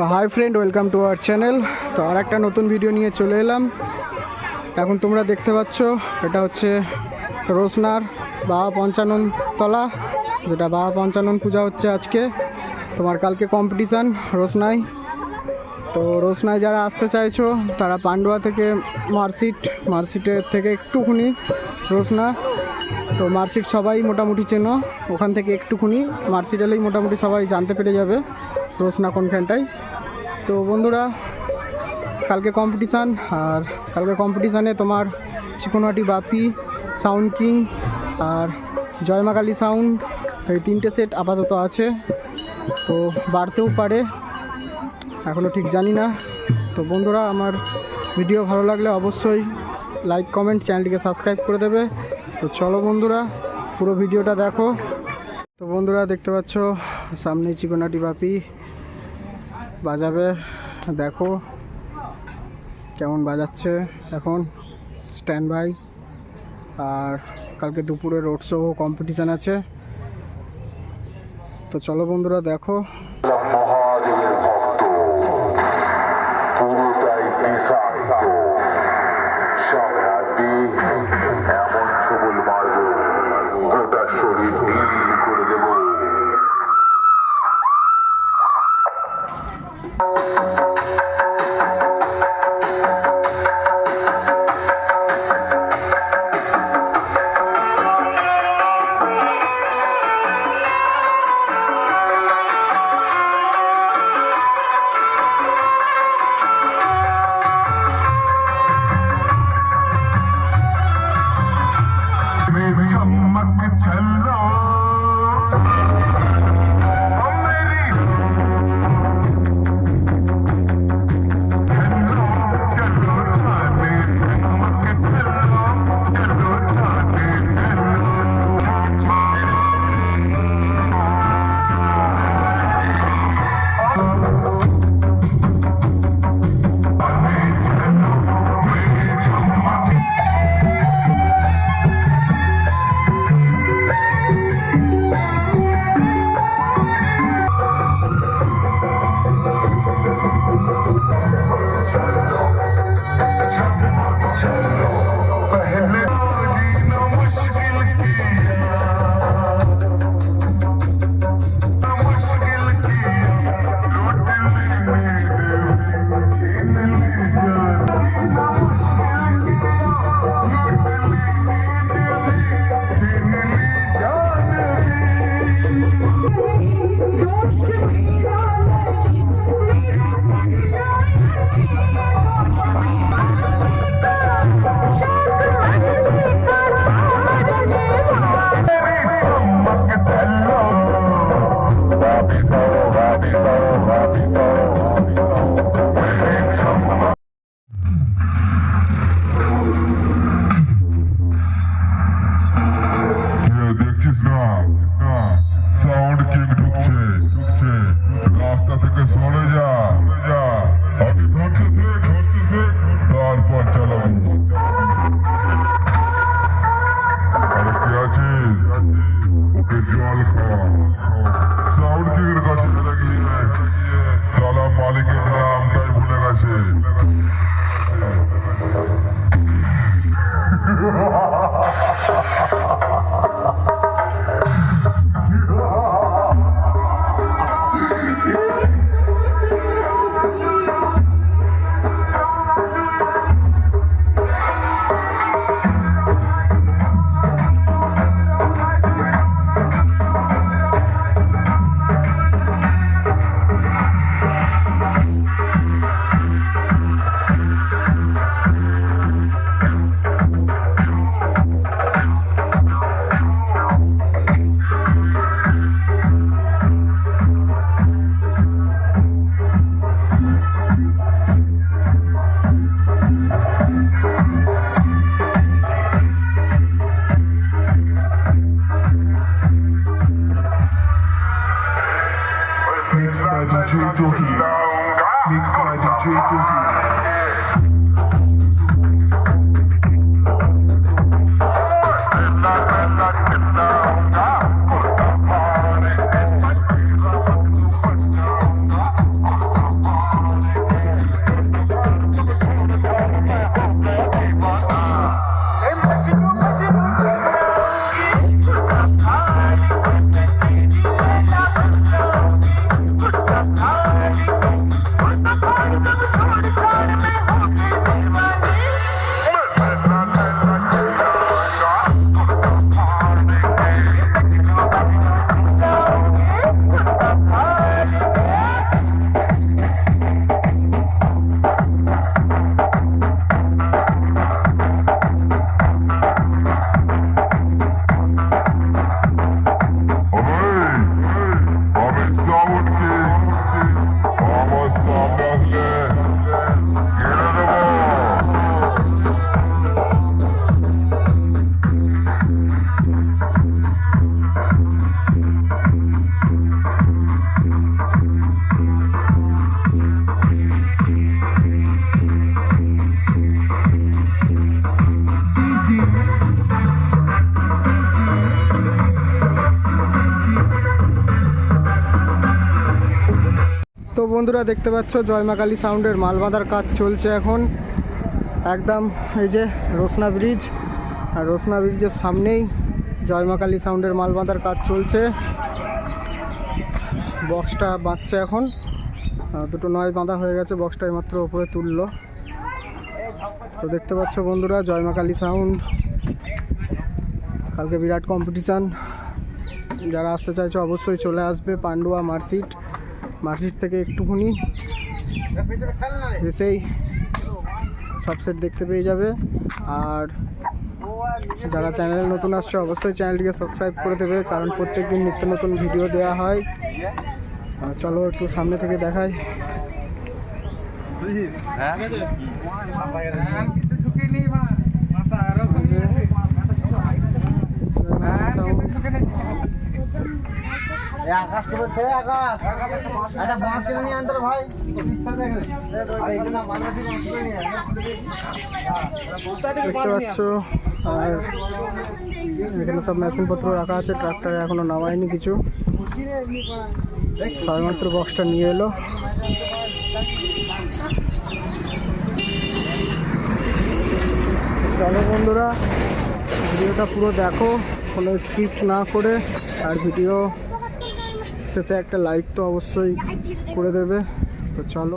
তো hi friend, welcome to our channel. তো আর একটা নতুন ভিডিও নিয়ে চলে এলাম। এখন তোমরা দেখতে পাচ্ছ, এটা হচ্ছে রোসনার বাবা পঞ্চানন তলা যেটা বাবা পঞ্চানন পূজা হচ্ছে আজকে। তোমার কালকে কম্পিটিশান রোসনায় তো রোসনায় যারা আসতে চাইছো, তারা পান্ডুয়া থেকে মার্কশিট মার্কশিটের থেকে একটুখানি রোসনা তো মার্কশিট সবাই মোটামুটি চেনো। ওখান থেকে একটুখানি মার্কশিট এলেই মোটামুটি সবাই জানতে পেরে যাবে রোসনা কোনখানটায়। তো বন্ধুরা, কালকে কম্পিটিশান আর কালকে কম্পিটিশানে তোমার চিকনহাটি বাপি, সাউন্ড কিং আর জয়মাকালী সাউন্ড, এই তিনটে সেট আপাতত আছে। তো বাড়তেও পারে এখনও ঠিক জানি না। তো বন্ধুরা, আমার ভিডিও ভালো লাগলে অবশ্যই লাইক কমেন্ট চ্যানেলটিকে সাবস্ক্রাইব করে দেবে। তো চলো বন্ধুরা, পুরো ভিডিওটা দেখো। তো বন্ধুরা, দেখতে পাচ্ছ, সামনে চিকনাটি বাপি বাজাবে। দেখো কেমন বাজাচ্ছে এখন স্ট্যান্ড বাই আর কালকে দুপুরে রোড শো কম্পিটিশান আছে। তো চলো বন্ধুরা, দেখো। বন্ধুরা দেখতে পাচ্ছ জয়মাকালী সাউন্ডের মাল বাঁধার কাজ চলছে এখন। একদম এই যে রোসনা ব্রিজ, আর রোসনা ব্রিজের সামনেই জয়মাকালী সাউন্ডের মাল বাঁধার কাজ চলছে। বক্সটা বাঁধছে এখন। দুটো নয় বাঁধা হয়ে গেছে, বক্সটা মাত্র ওপরে তুললো। তো দেখতে পাচ্ছ বন্ধুরা জয়মাকালী সাউন্ড। কালকে বিরাট কম্পিটিশান যারা আসতে চাইছো অবশ্যই চলে আসবে, পান্ডুয়া মার্সিট। মার্সিট থেকে একটুখানি এসেই সব সেট দেখতে পেয়ে যাবে। আর যারা চ্যানেলে নতুন আসছে অবশ্যই চ্যানেলটিকে সাবস্ক্রাইব করে দেবে কারণ প্রত্যেক দিন নিত্য নতুন ভিডিও দেওয়া হয়। আর চলো একটু সামনে থেকে দেখাই। ভাই। দেখতে পাচ্ছ এখানে সব মেশিনপত্র রাখা আছে, ট্রাক্টরে এখনও নামায়নি কিছু। সবেমাত্র বক্সটা নিয়ে এলো। চলো বন্ধুরা, ভিডিওটা পুরো দেখো, কোনো স্ক্রিপ্ট না করে, আর ভিডিও শেষে একটা লাইক তো অবশ্যই করে দেবে। তো চলো।